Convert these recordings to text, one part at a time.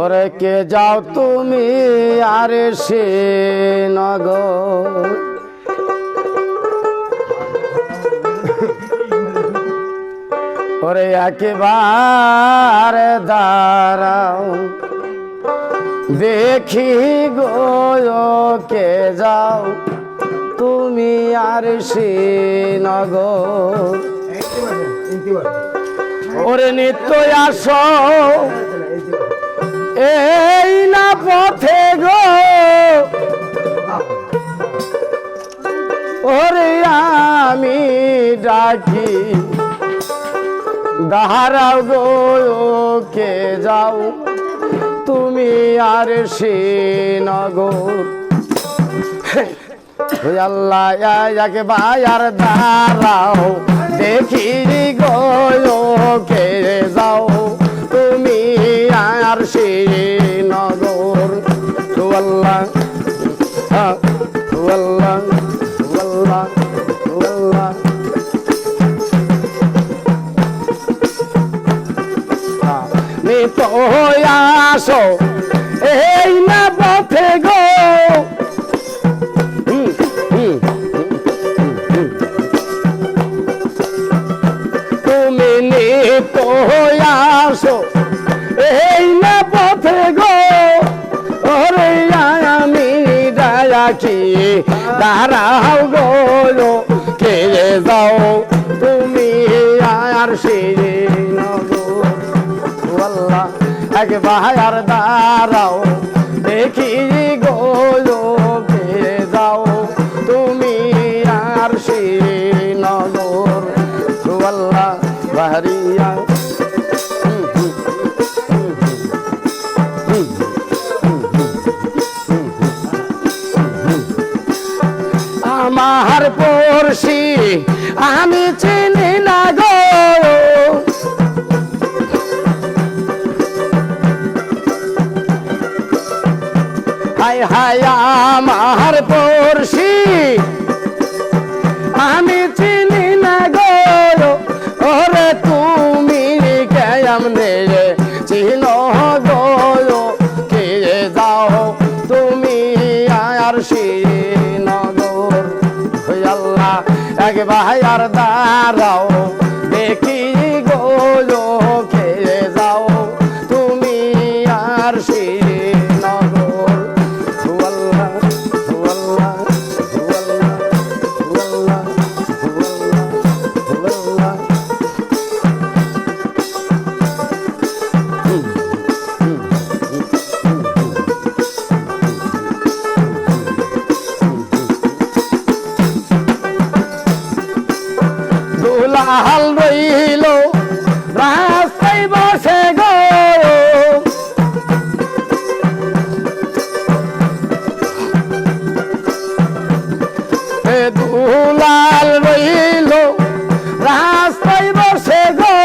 ওরে কে যাও তুমি আরে সে নগর ওরে একেবারে দাঁড়াও। দেখি গো কে যাও। তুমি আর সে নগর ওরে নিত্য আসো। এই না পথে গো। ওরে আমি ডাকি, দাহারাও গো কে যাও। তুমি আর সে নগর। আল্লাহ যাকে বায়ার দাঁড়াও। দেখি গো কে যাও। আসো। এই না পথে গো। তুমি নিত আসো। এই না পথে গো। ওরে আমি ডাকি দাঁড়াও গো। এক বাহার দাঁড়াও। দেখি গো কে যাও। তুমি আর সে নগর আল্লাহ বাহারিয়া। আমার পড়শি, আমি চিনি হাই হাই আমার পড়শি। আমি চিনি না গো, ওরে তুমি কেমনে চিন গো, কে যাও তুমি আর সে নগর ওই আল্লাহ এক বাহার দাঁড়াও, দেখি গো। বসে গো। দুলাল রইল, রাস্তায় বসে গো।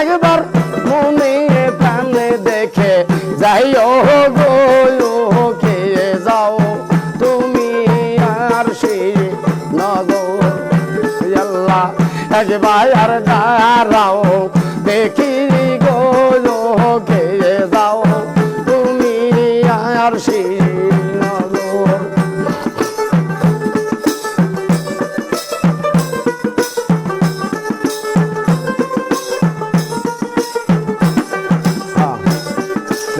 একবার মনে প্রাণে দেখে যাইও গো কে যাও, তুমি আর সে নগর। একবার দাঁড়াও। দেখি গো কে যাও তুমি আর সে নগর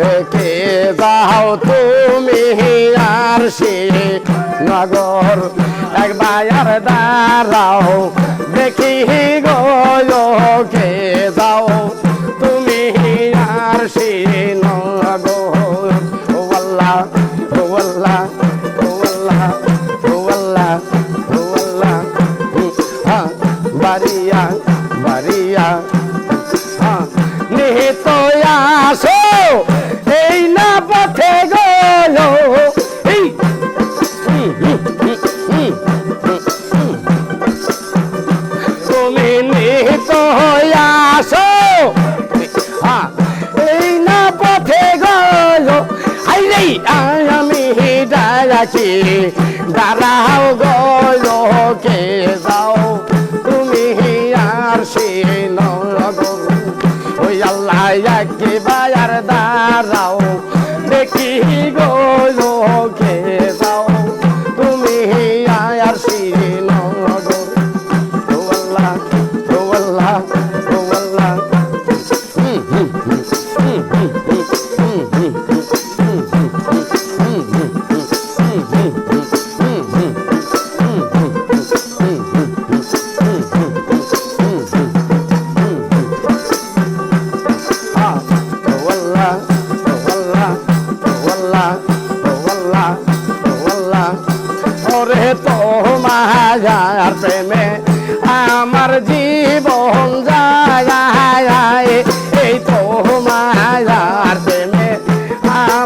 রেখে যাও তুমি আর সে একবার দেখি গো? ডাকি দাঁড়াও গো কে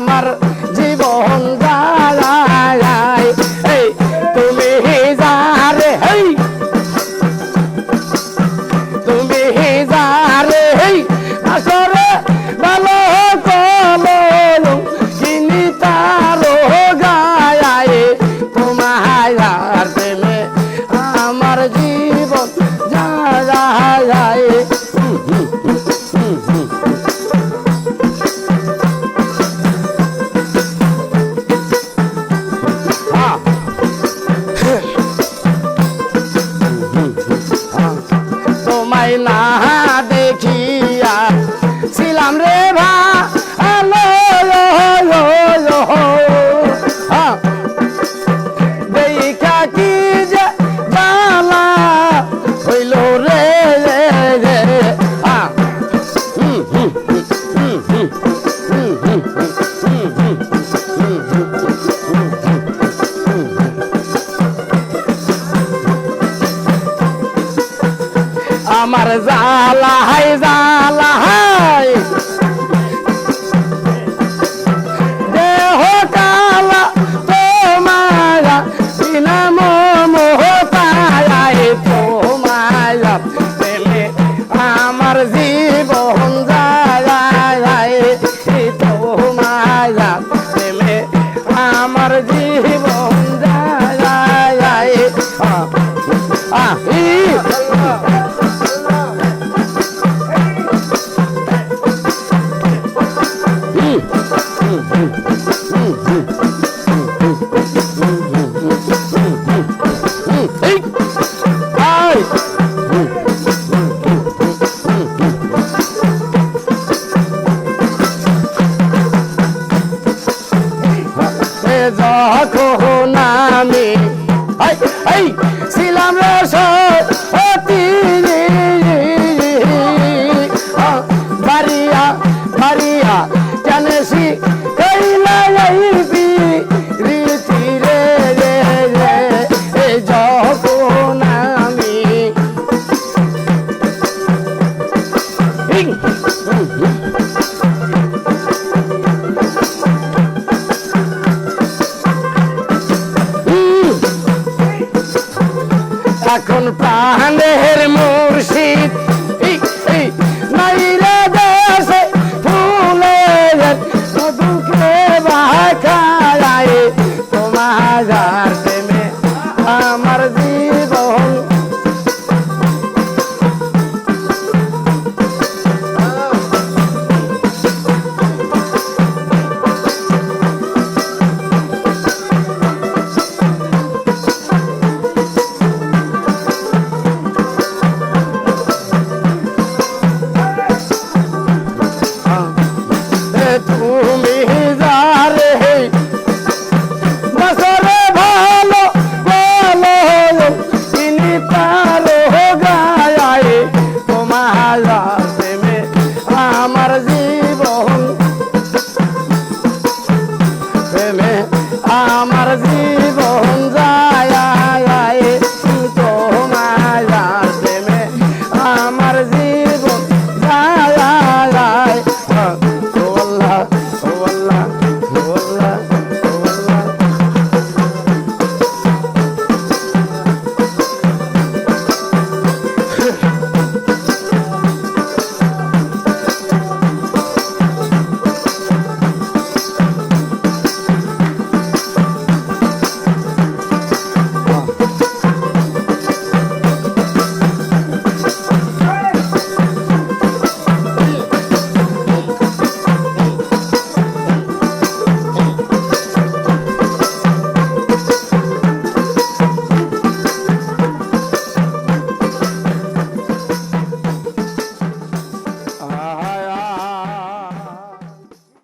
আমার জীবন এই তুমি যারে হেই। তুমি যারে হেই। আসরে ভালো কলো কিনি তারো তোমায় না দেখিয়া ছিলাম রে ভালো দেখা কি যে জালা হইল রে রে রে আ। হুম হুম হুম। ah, ah, এখন প্রাণের মুর্শিদ। আমার জীবন